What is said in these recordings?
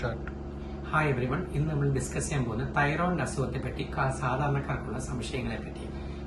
Hi every one ഇന്ന് നമ്മൾ discuss ചെയ്യാൻ പോകുന്ന തൈറോയിഡ് അസുഖത്തെ പറ്റി സാധാരണക്കാർക്കുള്ള സംശയങ്ങളെ പറ്റി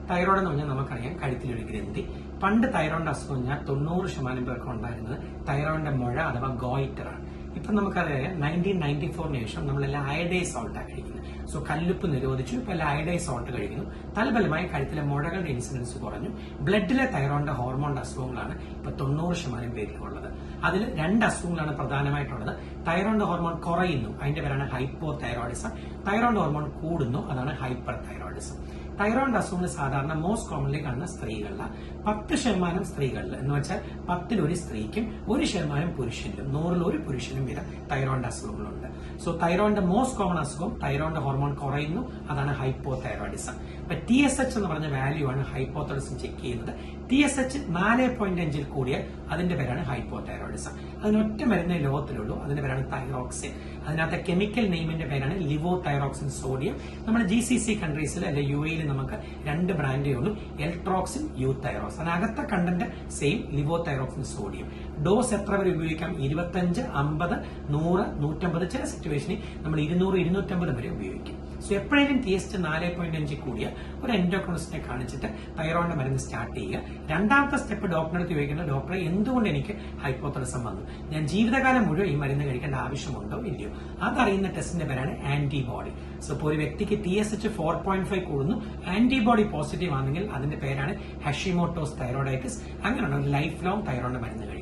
തൈറോയ്ഡ് എന്ന് പറഞ്ഞാൽ നമുക്കറിയാം കഴുത്തിലൊരു ഗ്രന്ഥി. പണ്ട് തൈറോയിഡ് അസുഖം കഴിഞ്ഞാൽ തൊണ്ണൂറ് ശതമാനം പേർക്ക് ഉണ്ടായിരുന്നത് തൈറോയിഡിന്റെ മുഴ അഥവാ ഗോയിറ്റർ ആണ്. ഇപ്പൊ നമുക്കറിയാം നയന്റീൻ നയന്റി ഫോറിന് ശേഷം നമ്മളെല്ലാം അയഡൈസ് സോൾട്ടാണ് കഴിക്കുന്നത്. സോ കല്ലുപ്പ് നിരോധിച്ചു. ഇപ്പൊ ലൈഡൈസ് സോൾട്ട് കഴിക്കുന്നു. തൽഫലമായി കഴുത്തിലെ മുഴകളുടെ ഇൻസിഡൻസ് കുറഞ്ഞു. ബ്ലഡിലെ തൈറോയിഡിന്റെ ഹോർമോണിന്റെ അസുഖങ്ങളാണ് ഇപ്പൊ തൊണ്ണൂറ് ശതമാനം പേരിലുള്ളത്. അതിൽ രണ്ട് അസുഖങ്ങളാണ് പ്രധാനമായിട്ടുള്ളത്. തൈറോയിഡ് ഹോർമോൺ കുറയുന്നു. അതിന്റെ പേരാണ് ഹൈപ്പോ തൈറോയിഡിസം തൈറോയിഡ് ഹോർമോൺ കൂടുന്നു. അതാണ് ഹൈപ്പർ തൈറോയിഡിസം തൈറോയിഡ് അസുഖങ്ങൾ സാധാരണ മോസ്റ്റ് കോമൺലി കാണുന്ന സ്ത്രീകളിൽ പത്ത് ശതമാനം സ്ത്രീകളിൽ. എന്ന് വെച്ചാൽ പത്തിൽ ഒരു സ്ത്രീക്കും ഒരു ശതമാനം പുരുഷനിലും നൂറിൽ ഒരു പുരുഷനും വീതം തൈറോയിഡ് അസുഖങ്ങളുണ്ട്. സോ തൈറോയിഡിന്റെ മോസ്റ്റ് കോമൺ അസുഖം തൈറോയിഡ് ഹോർമോൺ കുറയുന്നു. അതാണ് ഹൈപ്പോതൈറോയിഡിസം തൈറോയിഡിസം ഇപ്പൊ ടി എസ് എച്ച് എന്ന് പറഞ്ഞ വാല്യൂ ആണ് ഹൈപ്പോതൈറോയിഡിസം ചെക്ക് ചെയ്യുന്നത്. ടി എസ് എച്ച് നാല് പോയിന്റ് അഞ്ചിൽ കൂടിയാൽ അതിന്റെ പേരാണ് ഹൈപ്പോ തൈറോയിഡിസം അതിനൊറ്റ മരുന്നേ ലോകത്തിലുള്ളൂ. അതിന്റെ പേരാണ് തൈറോക്സിൻ അതിനകത്തെ കെമിക്കൽ നെയിമിന്റെ പേരാണ് ലിവോ തൈറോക്സിൻ സോഡിയം നമ്മുടെ ജി സി സി കൺട്രീസിൽ അല്ലെ യു എയിൽ നമുക്ക് രണ്ട് ബ്രാൻഡേ ഉള്ളൂ. എൽട്രോക്സിൻ യു തൈറോക്സ് അതിനകത്തെ content same levo thyroxine sodium dose എത്ര വരെ ഉപയോഗിക്കാം? ഇരുപത്തഞ്ച് അമ്പത് നൂറ് നൂറ്റമ്പത്. ചില സിറ്റുവേഷനിൽ നമ്മൾ ഇരുന്നൂറ് ഇരുന്നൂറ്റമ്പത് വരെ ഉപയോഗിക്കും. സോ എപ്പോഴേലും ടി എസ് നാല് പോയിന്റ് അഞ്ച് കൂടിയ ഒരു എൻഡോക്രോണിസ്റ്റിനെ കാണിച്ചിട്ട് തൈറോയിഡ് മരുന്ന് സ്റ്റാർട്ട് ചെയ്യുക. രണ്ടാമത്തെ സ്റ്റെപ്പ് ഡോക്ടറെ അടുത്ത് ചോദിക്കുന്നത് ഡോക്ടറെ എന്തുകൊണ്ട് എനിക്ക് ഹൈപ്പോത്തലസം വന്നു? ഞാൻ ജീവിതകാലം മുഴുവൻ ഈ മരുന്ന് കഴിക്കേണ്ട ആവശ്യമുണ്ടോ ഇല്ലയോ? അതറിയുന്ന ടെസ്റ്റിന്റെ പേരാണ് ആന്റിബോഡി സോ ഇപ്പോൾ ഒരു വ്യക്തിക്ക് T S H four point five കൂടുന്നു. ആന്റിബോഡി പോസിറ്റീവ് ആണെങ്കിൽ അതിന്റെ പേരാണ് ഹഷിമോട്ടോസ് തൈറോയിഡൈറ്റിസ് അങ്ങനെയുള്ള ലൈഫ് ലോങ് തൈറോയിഡ് മരുന്ന് കഴിക്കണം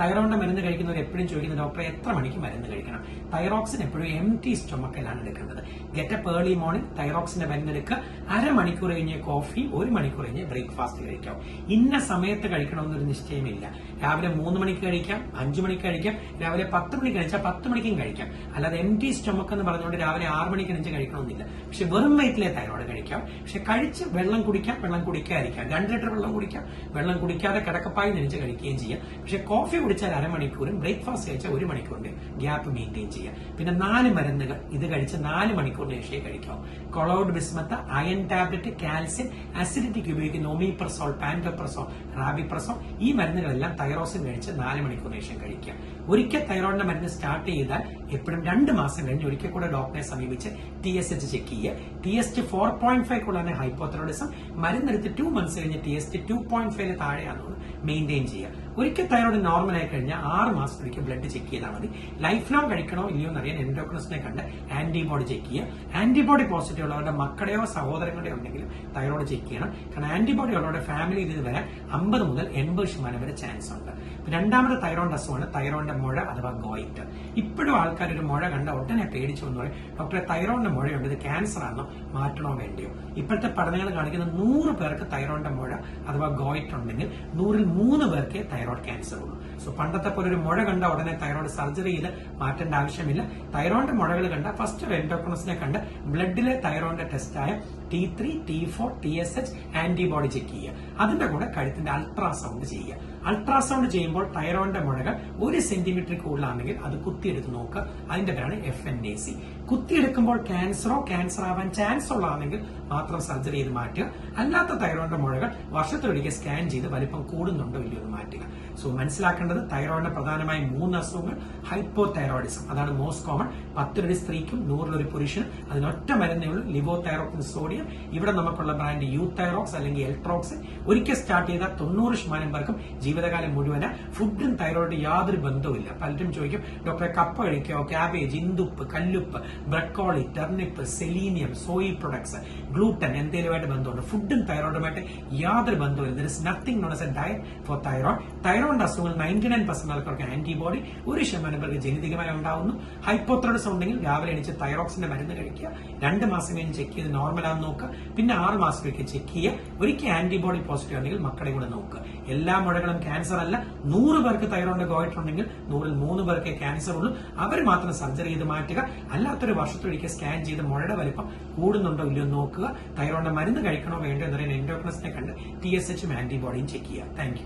തൈറോയിഡിന്റെ മരുന്ന് കഴിക്കുന്നവർ എപ്പോഴും ചോദിക്കുന്ന ഡോക്ടർ എത്ര മണിക്ക് മരുന്ന് കഴിക്കണം? തൈറോക്സിൻ എപ്പോഴും എം ടി സ്റ്റൊമക്കിലാണ് എടുക്കേണ്ടത് ഗെറ്റപ്പ് ഏർലി മോർണിംഗ് തൈറോക്സിന്റെ മരുന്ന് എടുക്കുക. അരമണിക്കൂർ കഴിഞ്ഞ് കോഫി ഒരു മണിക്കൂർ കഴിഞ്ഞ് ബ്രേക്ക്ഫാസ്റ്റ് കഴിക്കാം. ഇന്ന സമയത്ത് കഴിക്കണമെന്നൊരു നിശ്ചയമില്ല. രാവിലെ മൂന്ന് മണിക്ക് കഴിക്കാം അഞ്ചു മണിക്ക് കഴിക്കാം രാവിലെ പത്ത് മണിക്ക് കഴിച്ചാൽ പത്ത് മണിക്കും കഴിക്കാം. അല്ലാതെ എം ടി സ്റ്റൊമക്ക് എന്ന് പറഞ്ഞുകൊണ്ട് രാവിലെ ആറ് മണിക്ക് കഴിഞ്ഞ് കഴിക്കണമെന്നില്ല. പക്ഷെ വെറും വയറ്റിലെ തൈറോയിഡ് കഴിക്കാം. പക്ഷെ കഴിച്ച് വെള്ളം കുടിക്കാം വെള്ളം കുടിക്കാതിരിക്കാം. രണ്ട് ലിറ്റർ വെള്ളം കുടിക്കാം. വെള്ളം കുടിക്കാതെ കിടക്കപ്പായി നനച്ച് കഴിക്കുകയും ചെയ്യാം. പക്ഷെ കോഫി കുടിച്ചാൽ അരമണിക്കൂറും ബ്രേക്ക്ഫാസ്റ്റ് കഴിച്ചാൽ ഒരു മണിക്കൂറിന്റെ ഗ്യാപ്പ് മെയിന്റെയിൻ ചെയ്യാം പിന്നെ നാല് മരുന്നുകൾ. ഇത് കഴിച്ച് നാല് മണിക്കൂറിന് ശേഷം കഴിക്കാം. Colloidal bismuth iron tablet calcium അസിഡിറ്റിക്ക് ഉപയോഗിക്കുന്ന ഒമീപ്രസോൾ പാൻഡോപ്രസോൾ റാബിപ്രസോൾ ഈ മരുന്നുകളെല്ലാം തൈറോസിൻ കഴിച്ച് നാല് മണിക്കൂറിന് ശേഷം കഴിക്കാം ഒരിക്കൽ തൈറോയിഡിന്റെ മരുന്ന് സ്റ്റാർട്ട് ചെയ്താൽ എപ്പോഴും രണ്ട് മാസം കഴിഞ്ഞ് ഒരിക്കൽ കൂടെ ഡോക്ടറെ സമീപിച്ച് ടി എസ് എച്ച് ചെക്ക് ചെയ്യുക. T S T four point five കൂടാതെ ഹൈപ്പോത്തറോഡിസം മരുന്നെടുത്ത് ടു മന്ത്സ് കഴിഞ്ഞ് T S T two point ഫൈവിന് താഴെയാണെന്ന് മെയിന്റെയിൻ ചെയ്യുക. ഒരിക്കൽ തൈറോയിഡ് നോർമൽ ആയി കഴിഞ്ഞാൽ ആറ് മാസത്തിലേക്ക് ബ്ലഡ് ചെക്ക് ചെയ്താൽ മതി. ലൈഫ് ലോങ് കഴിക്കണോ ഇല്ലയോ എന്നറിയാൻ എൻഡോക്രിനസിനെ കണ്ട് ആന്റിബോഡി ചെക്ക് ചെയ്യുക. ആന്റിബോഡി പോസിറ്റീവ് ഉള്ളവരുടെ മക്കളുടെയോ സഹോദരങ്ങളുടെയോ ഉണ്ടെങ്കിലും തൈറോയിഡ് ചെക്ക് ചെയ്യണം. കാരണം ആന്റിബോഡി ഉള്ളവരുടെ ഫാമിലി ഇതിൽ വരാൻ അമ്പത് മുതൽ എൺപത് ശതമാനം വരെ ചാൻസ് ഉണ്ട്. രണ്ടാമത്തെ തൈറോയിഡ് അസുഖമാണ് തൈറോയിഡിന്റെ മുഴ അഥവാ ഗോയിറ്റ് ഇപ്പോഴും ആൾക്കാർ ഒരു മുഴ കണ്ട ഉടനെ പേടിച്ചു എന്ന് പറയും ഡോക്ടറെ തൈറോയിഡിന്റെ മുഴയുണ്ട്. ഇത് ക്യാൻസർ ആണോ? മാറ്റണോ വേണ്ടിയോ? ഇപ്പോഴത്തെ പഠനങ്ങൾ കാണിക്കുന്ന നൂറ് പേർക്ക് തൈറോയിഡിന്റെ മുഴ അഥവാ ഗോയിറ്റ് ഉണ്ടെങ്കിൽ നൂറിൽ മൂന്ന് പേർക്ക് തൈറോയിഡ് ക്യാൻസർ ഉള്ളൂ. സോ പണ്ടത്തെ പോലെ ഒരു മുഴ കണ്ട ഉടനെ തൈറോയ്ഡ് സർജറി ചെയ്ത് മാറ്റേണ്ട ആവശ്യമില്ല. തൈറോയിഡിന്റെ മുഴകൾ കണ്ട ഫസ്റ്റ് ഒരു എൻഡോക്രോണസിനെ കണ്ട് ബ്ലഡിലെ തൈറോയിഡിന്റെ ടെസ്റ്റായ T three T four T S H antibody check ചെയ്യുക. അതിന്റെ കൂടെ കഴുത്തിന്റെ അൾട്രാസൗണ്ട് ചെയ്യുക. അൾട്രാസൗണ്ട് ചെയ്യുമ്പോൾ തൈറോയിഡിന്റെ മുഴകൾ ഒരു സെന്റിമീറ്റർ കൂടുതലാണെങ്കിൽ അത് കുത്തിയെടുത്ത് നോക്കുക. അതിന്റെ പേരാണ് എഫ് എൻ എ സി കുത്തിയെടുക്കുമ്പോൾ ക്യാൻസറോ ക്യാൻസർ ആവാൻ ചാൻസ് ഉള്ളതാണെങ്കിൽ മാത്രം സർജറി ചെയ്ത് മാറ്റുക. അല്ലാത്ത തൈറോയിഡിന്റെ മുഴകൾ വർഷത്തിലൊരിക്കൽ സ്കാൻ ചെയ്ത് വലിപ്പം കൂടുന്നുണ്ടോ ഇല്ലയോ എന്ന് മാറ്റുക. സോ മനസ്സിലാക്കേണ്ടത് തൈറോയിഡിന് പ്രധാനമായും മൂന്ന് അസുഖങ്ങൾ. ഹൈപ്പോ തൈറോയിഡിസം അതാണ് മോസ്റ്റ് കോമൺ പത്തിലൊരു സ്ത്രീക്കും നൂറിലൊരു പുരുഷനും. അതിനൊറ്റ മരുന്നേ ഉള്ളൂ. ലിവോ തൈറോക്സിൻ സോഡിയം ഇവിടെ നമുക്കുള്ള ബ്രാൻഡ് യൂത്തൈറോക്സ് തൈറോക്സ് അല്ലെങ്കിൽ എൽട്രോക്സ് ഒരിക്കൽ സ്റ്റാർട്ട് ചെയ്താൽ തൊണ്ണൂറ് ശതമാനം പേർക്കും ജീവിതകാലം മുഴുവൻ ഫുഡും തൈറോയിഡ് യാതൊരു ബന്ധവുമില്ല. പലരും ചോദിക്കും ഡോക്ടറെ കപ്പ കഴിക്കോ? ക്യാബേജ് ഇന്ദുപ്പ് കല്ലുപ്പ് broccoli turnip selenium soy products gluten എന്തെങ്കിലുമായിട്ട് ബന്ധമുണ്ട്? ഫുഡും തൈറോയിഡുമായിട്ട് യാതൊരു ബന്ധവുമില്ല. There is nothing known as a diet for thyroid thyroid അസുഖങ്ങൾ നയന്റി നയൻ പെർസെന്റ് ആൾക്കാർക്ക് ആന്റിബോഡി ഒരു ശതമാനം പേർക്ക് ജനിതകമായി ഉണ്ടാവുന്നു. ഹൈപ്പോത്രൈഡസ് ഉണ്ടെങ്കിൽ രാവിലെ എണീച്ച് തൈറോക്സിന്റെ മരുന്ന് കഴിക്കുക. രണ്ട് മാസം കഴിഞ്ഞ് ചെക്ക് ചെയ്ത് നോർമൽ ആണെന്ന് നോക്കുക. പിന്നെ ആറ് മാസത്തേക്ക് ചെക്ക് ചെയ്യുക. ഒരിക്കൽ ആന്റിബോഡി പോസിറ്റീവ് ആണെങ്കിൽ മക്കളെ കൂടെ നോക്കുക. എല്ലാ മുഴകളും ക്യാൻസർ അല്ല. നൂറ് പേർക്ക് തൈറോയിഡ് പോയിട്ടുണ്ടെങ്കിൽ നൂറിൽ മൂന്ന് പേർക്ക് ക്യാൻസർ ഉള്ളൂ. അവർ മാത്രം സർജറി ചെയ്ത് മാറ്റുക. അല്ലാത്തൊരു വർഷത്തൊരിക്കൽ സ്കാൻ ചെയ്ത് മുഴയുടെ വലിപ്പം കൂടുന്നുണ്ടോ ഇല്ലയോ നോക്കുക. തൈറോയിഡ് മരുന്ന് കഴിക്കണോ വേണ്ടോ എന്നറിയാൻ എൻഡോക്രസിനെ കണ്ട് ടി എസ് എച്ചും ആന്റിബോഡിയും ചെക്ക് ചെയ്യുക. താങ്ക്